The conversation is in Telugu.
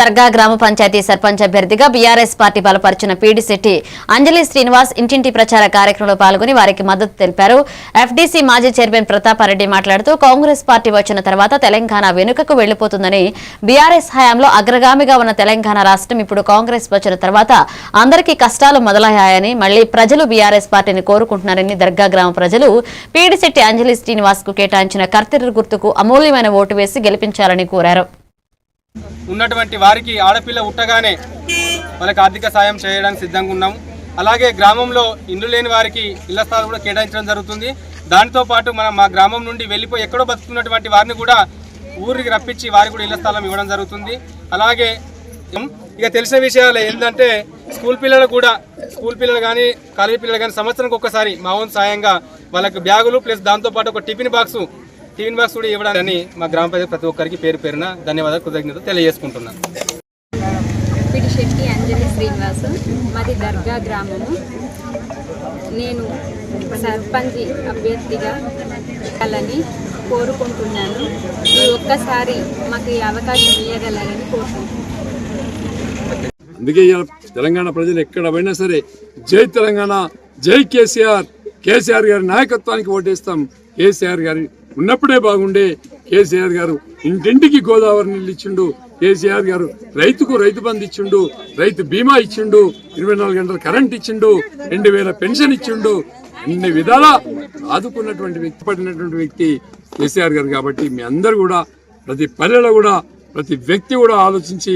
దర్గా గ్రామ పంచాయతీ సర్పంచ్ అభ్యర్థిగా బీఆర్ఎస్ పార్టీ బలపరిచిన పీడిశెట్టి అంజలి శ్రీనివాస్ ఇంటింటి ప్రచార కార్యక్రమంలో పాల్గొని వారికి మద్దతు తెలిపారు. ఎఫ్డీసీ మాజీ చైర్మన్ ప్రతాపారెడ్డి మాట్లాడుతూ కాంగ్రెస్ పార్టీ వచ్చిన తర్వాత తెలంగాణ వెనుకకు వెళ్ళిపోతుందని బీఆర్ఎస్ హయాంలో అగ్రగామిగా ఉన్న తెలంగాణ రాష్ట్రం ఇప్పుడు కాంగ్రెస్ వచ్చిన తర్వాత అందరికీ కష్టాలు మొదలయ్యాయని మళ్ళీ ప్రజలు బీఆర్ఎస్ పార్టీని కోరుకుంటున్నారని దర్గా గ్రామ ప్రజలు పీడిశెట్టి అంజలి శ్రీనివాస్కు కేటాయించిన కర్తెర గుర్తుకు అమూల్యమైన ఓటు వేసి గెలిపించాలని కోరారు. ఉన్నటువంటి వారికి ఆడపిల్ల ఉట్టగానే వాళ్ళకి ఆర్థిక సాయం చేయడానికి సిద్ధంగా ఉన్నాము. అలాగే గ్రామంలో ఇండ్లు లేని వారికి ఇళ్ళ స్థలాలు కూడా కేటాయించడం జరుగుతుంది. దానితో పాటు మనం మా గ్రామం నుండి వెళ్ళిపోయి ఎక్కడో బతుకున్నటువంటి వారిని కూడా ఊరికి రప్పించి వారికి కూడా ఇళ్ళ స్థలం ఇవ్వడం జరుగుతుంది. అలాగే ఇక తెలిసిన విషయాలు ఏంటంటే స్కూల్ పిల్లలు కూడా స్కూల్ పిల్లలు కానీ కాలేజీ పిల్లలు కానీ సంవత్సరానికి ఒక్కసారి మా ఓన్ సాయంగా వాళ్ళకి బ్యాగులు ప్లస్ దాంతోపాటు ఒక టిఫిన్ బాక్సు టిఫిన్ బాక్స్ కూడా ఇవ్వడానికి మా గ్రామ ప్రజలు ప్రతి ఒక్కరికి పేరు పేరున ధన్యవాదాలు కృతజ్ఞతలు తెలియజేసుకుంటున్నాను. పిడిశెట్టి అంజలి శ్రీనివాస్ మాది దర్గా గ్రామము. నేను సర్పంచ్ అభ్యర్థిగా వెళ్ళాలని కోరుకుంటున్నాను. ఈ ఒక్కసారి మాకు ఈ అవకాశం ఇవ్వగలరని కోరుకుంటున్నాను. అందుకే తెలంగాణ ప్రజలు ఎక్కడ పోయినా సరే జై తెలంగాణ జై కేసీఆర్. కేసీఆర్ గారి నాయకత్వానికి ఓటేస్తాం. కేసీఆర్ గారి ఉన్నప్పుడే బాగుండే కేసీఆర్ గారు. ఇంటింటికి గోదావరి నీళ్ళు ఇచ్చిండు. కేసీఆర్ గారు రైతుకు రైతు బంధు ఇచ్చిండు. రైతు బీమా ఇచ్చిండు. ఇరవై నాలుగు గంటల కరెంట్ ఇచ్చిండు. రెండు వేల పెన్షన్ ఇచ్చిండు. అన్ని విధాలా ఆదుకున్నటువంటి వ్యక్తి పడినటువంటి వ్యక్తి కేసీఆర్ గారు కాబట్టి మీ అందరు కూడా ప్రతి పల్లెలో కూడా ప్రతి వ్యక్తి కూడా ఆలోచించి